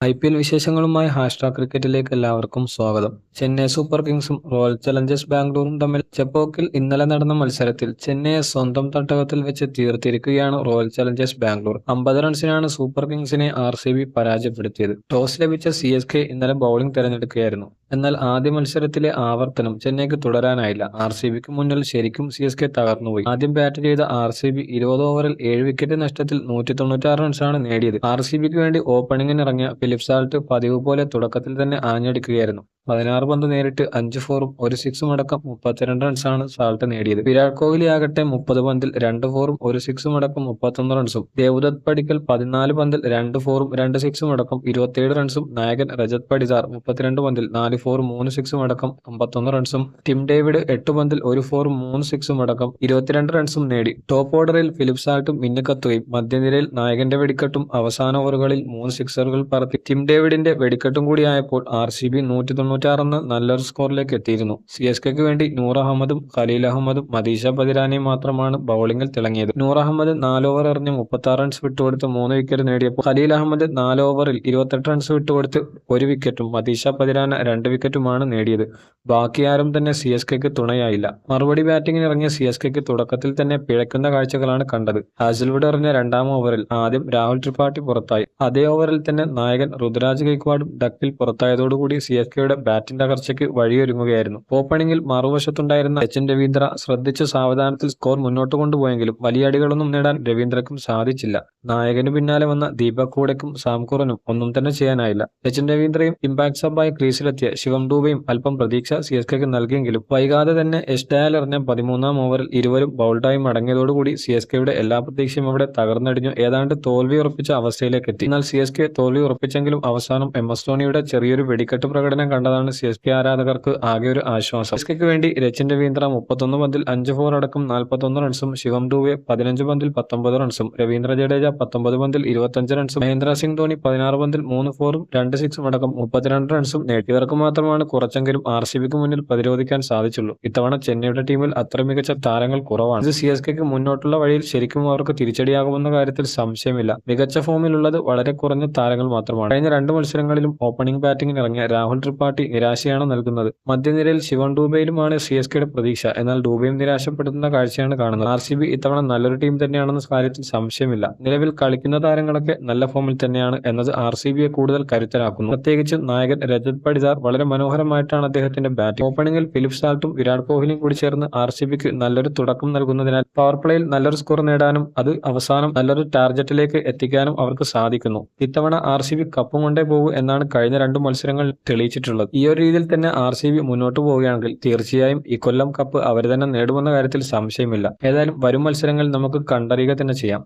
I P L വിശേഷങ്ങളുമായി hashtag ക്രിക്കറ്റിലേക്ക് എല്ലാവർക്കും സ്വാഗതം. ചെന്നൈ സൂപ്പർ കിങ്സും റോയൽ ചലഞ്ചേഴ്സ് ബാംഗ്ലൂരും തമ്മിൽ ചെപ്പോക്കിൽ ഇന്നലെ നടന്ന മത്സരത്തിൽ ചെന്നൈയെ സ്വന്തം തട്ടകത്തിൽ വെച്ച് തീർത്തിരിക്കുകയാണ് റോയൽ ചലഞ്ചേഴ്സ് ബാംഗ്ലൂർ. അമ്പത് റൺസിനാണ് സൂപ്പർ കിങ്സിനെ ആർ പരാജയപ്പെടുത്തിയത്. ടോസ് ലഭിച്ച സി ഇന്നലെ ബൌളിംഗ് തെരഞ്ഞെടുക്കുകയായിരുന്നു. എന്നാൽ ആദ്യ മത്സരത്തിലെ ആവർത്തനം ചെന്നൈക്ക് തുടരാനായില്ല. ആർ സി ബിക്ക് മുന്നിൽ ശരിക്കും സി എസ് കെ തകർന്നുപോയി. ആദ്യം ബാറ്റ് ചെയ്ത ആർ സി ബി ഇരുപത് ഓവറിൽ ഏഴ് വിക്കറ്റ് നഷ്ടത്തിൽ നൂറ്റി തൊണ്ണൂറ്റാറ് റൺസാണ് നേടിയത്. ആർ സി ബിക്ക് വേണ്ടി ഓപ്പണിംഗിനിറങ്ങിയ ഫിലിപ്പ് സാൾട്ട് പതിവ് പോലെ തുടക്കത്തിൽ തന്നെ ആഞ്ഞടിക്കുകയായിരുന്നു. പതിനാറ് പന്ത് നേരിട്ട് അഞ്ച് ഫോറും ഒരു സിക്സും അടക്കം മുപ്പത്തിരണ്ട് റൺസാണ് സാൾട്ട് നേടിയത്. വിരാട് കോഹ്ലി ആകട്ടെ മുപ്പത് പന്തിൽ രണ്ട് ഫോറും ഒരു സിക്സും അടക്കം മുപ്പത്തൊന്ന് റൺസും. ദേവദത്ത് പടിക്കൽ പതിനാല് പന്തിൽ രണ്ട് ഫോറും രണ്ട് സിക്സും അടക്കം ഇരുപത്തിയേഴ് റൺസും. നായകൻ രജത് പടിദാർ മുപ്പത്തിരണ്ട് പന്തിൽ നാല് ഫോറും മൂന്ന് സിക്സും അടക്കം അമ്പത്തൊന്ന് റൺസും. ടിം ഡേവിഡ് എട്ട് പന്തിൽ ഒരു ഫോറും മൂന്ന് സിക്സും അടക്കം ഇരുപത്തിരണ്ട് റൺസും നേടി. ടോപ്പ് ഓർഡറിൽ ഫിലിപ്പ് സാൾട്ടും മിന്നിക്കത്തുകയും മധ്യനിരയിൽ നായകന്റെ വെടിക്കെട്ടും അവസാന ഓവറുകളിൽ മൂന്ന് സിക്സറുകൾ പറത്തി. ടിം ഡേവിഡിന്റെ വെടിക്കെട്ടും കൂടിയായപ്പോൾ ആർ സി ബി നൂറ്റി തൊണ്ണൂറ്റാറെന്ന് നല്ലൊരു സ്കോറിലേക്ക് എത്തിയിരുന്നു. സി എസ് കെക്ക് വേണ്ടി നൂർ അഹമ്മദും ഖലീൽ അഹമ്മദും മദീഷ പതിരാനയും മാത്രമാണ് ബൗളിംഗിൽ തിളങ്ങിയത്. നൂർ അഹമ്മദ് നാല് ഓവർ എറിഞ്ഞ് മുപ്പത്തി ആറ് റൺസ് വിട്ടുകൊടുത്ത് മൂന്ന് വിക്കറ്റ് നേടിയപ്പോൾ ഖലീൽ അഹമ്മദ് നാല് ഓവറിൽ ഇരുപത്തെട്ട് റൺസ് വിട്ടുകൊടുത്ത് ഒരു വിക്കറ്റും മദീഷ പതിരാന രണ്ട് വിക്കറ്റുമാണ് നേടിയത്. ബാക്കി ആരും തന്നെ സി എസ് കെക്ക് തുണയായില്ല. മറുപടി ബാറ്റിംഗിന് ഇറങ്ങിയ സി എസ് കെക്ക് തുടക്കത്തിൽ തന്നെ പിഴയ്ക്കുന്ന കാഴ്ചകളാണ് കണ്ടത്. ഹാസിൽവുഡ് എറിഞ്ഞ രണ്ടാം ഓവറിൽ ആദ്യം രാഹുൽ ത്രിപാഠി പുറത്തായി. അതേ ഓവറിൽ തന്നെ നായകൻ രുദ്രാജ് ഗൈക്വാഡും ഡക്കിൽ പുറത്തായതോടുകൂടി സി എസ് കെയുടെ ബാറ്റിംഗ് തകർച്ചയ്ക്ക് വഴിയൊരുങ്ങുകയായിരുന്നു. ഓപ്പണിംഗിൽ മറുവശത്തുണ്ടായിരുന്ന സച്ചിൻ രവീന്ദ്ര ശ്രദ്ധിച്ച് സാവധാനത്തിൽ സ്കോർ മുന്നോട്ട് കൊണ്ടുപോയെങ്കിലും വലിയ അടികളൊന്നും നേടാൻ രവീന്ദ്രക്കും സാധിച്ചില്ല. നായകന് പിന്നാലെ വന്ന ദീപക് കൂടെക്കും സാംകുറനും ഒന്നും തന്നെ ചെയ്യാനായില്ല. സച്ചിൻ രവീന്ദ്രയും ഇമ്പാക്ട് സബായി ക്രീസിലെത്തിയ ശിവം ഡൂബയും അല്പം പ്രതീക്ഷ സി എസ് കെക്ക് നൽകിയെങ്കിലും വൈകാതെ തന്നെ എസ് എറിഞ്ഞ പതിമൂന്നാം ഓവറിൽ ഇരുവരും ബൗൾഡായി മടങ്ങിയതോടുകൂടി സി എസ് കെയുടെ എല്ലാ പ്രതീക്ഷയും അവിടെ തകർന്നടിഞ്ഞു. ഏതാണ്ട് തോൽവി ഉറപ്പിച്ച അവസ്ഥയിലേക്ക് എത്തി എന്നാൽ സി എസ് കെ തോൽവി ഉറപ്പിച്ചെങ്കിലും അവസാനം എം എസ് ധോണിയുടെ ചെറിയൊരു വെടിക്കെട്ട് പ്രകടനം കണ്ടതാണ് സി എസ് കെ ആരാധകർക്ക് ആകെ ഒരു ആശ്വാസം. എസ് കെക്ക് വേണ്ടി രച്ചിൻ രവീന്ദ്ര മുപ്പത്തൊന്ന് പന്തിൽ അഞ്ച് ഫോർ അടക്കം നാൽപ്പത്തൊന്ന് റൺസും ശിവം ഡൂവെ പതിനഞ്ച് പന്തിൽ പത്തൊമ്പത് റൺസും രവീന്ദ്ര ജഡേജ പത്തൊമ്പത് പന്തിൽ ഇരുപത്തഞ്ച് റൺസും മഹേന്ദ്ര സിംഗ് ധോണി പതിനാറ് പന്തിൽ മൂന്ന് ഫോറും രണ്ട് സിക്സും അടക്കം മുപ്പത്തിരണ്ട് റൺസും നേടി ഇവർക്ക് മാത്രമാണ് കുറച്ചെങ്കിലും ആർ സി ബിക്ക് മുന്നിൽ പ്രതിരോധിക്കാൻ സാധിച്ചുള്ളൂ. ഇത്തവണ ചെന്നൈയുടെ ടീമിൽ അത്ര മികച്ച താരങ്ങൾ കുറവാണ്. ഇത് സി എസ് കെക്ക് മുന്നോട്ടുള്ള വഴിയിൽ ശരിക്കും അവർക്ക് തിരിച്ചടിയാകുമെന്ന കാര്യത്തിൽ സംശയമില്ല. മികച്ച ഫോമിലുള്ളത് വളരെ കുറഞ്ഞ താരങ്ങൾ മാത്രമാണ്. കഴിഞ്ഞ രണ്ട് മത്സരങ്ങളിലും ഓപ്പണിംഗ് ബാറ്റിംഗിന് ഇറങ്ങിയ രാഹുൽ ത്രിപാഠി നിരാശയാണ് നൽകുന്നത്. മധ്യനിരയിൽ ശിവൻ ഡൂബയിലുമാണ് സി എസ് കെയുടെ പ്രതീക്ഷ. എന്നാൽ ഡൂബയും നിരാശപ്പെടുത്തുന്ന കാഴ്ചയാണ് കാണുന്നത്. ആർ സി ബി ഇത്തവണ നല്ലൊരു ടീം തന്നെയാണെന്ന കാര്യത്തിൽ സംശയമില്ല. നിലവിൽ കളിക്കുന്ന താരങ്ങളൊക്കെ നല്ല ഫോമിൽ തന്നെയാണ് എന്നത് ആർ സി ബിയെ കൂടുതൽ കരുത്തരാക്കുന്നു. പ്രത്യേകിച്ച് നായകൻ രജത് പടിദാർ വളരെ മനോഹരമായിട്ടാണ് അദ്ദേഹത്തിന്റെ ബാറ്റിംഗ്. ഓപ്പണിംഗിൽ ഫിലിപ്പ് സാൾട്ടും വിരാട് കോഹ്ലിയും കൂടി ചേർന്ന് ആർ സി ബിക്ക് നല്ലൊരു തുടക്കം നൽകുന്നതിനാൽ പവർ പ്ലേയിൽ നല്ലൊരു സ്കോർ നേടാനും അത് അവസാനം നല്ലൊരു ടാർഗറ്റിലേക്ക് എത്തിക്കാനും അവർക്ക് സാധിക്കുന്നു. ഇത്തവണ ആർ സി ബി കപ്പും കൊണ്ടേ പോകൂ എന്നാണ് കഴിഞ്ഞ രണ്ട് മത്സരങ്ങൾ തെളിയിച്ചിട്ടുള്ളത്. ഈ ഒരു രീതിയിൽ തന്നെ ആർ സി ബി മുന്നോട്ട് പോവുകയാണെങ്കിൽ തീർച്ചയായും ഈ കൊല്ലം കപ്പ് അവർ തന്നെ നേടുമെന്ന കാര്യത്തിൽ സംശയമില്ല. ഏതായാലും വരും മത്സരങ്ങൾ നമുക്ക് കണ്ടറിയുക തന്നെ ചെയ്യാം.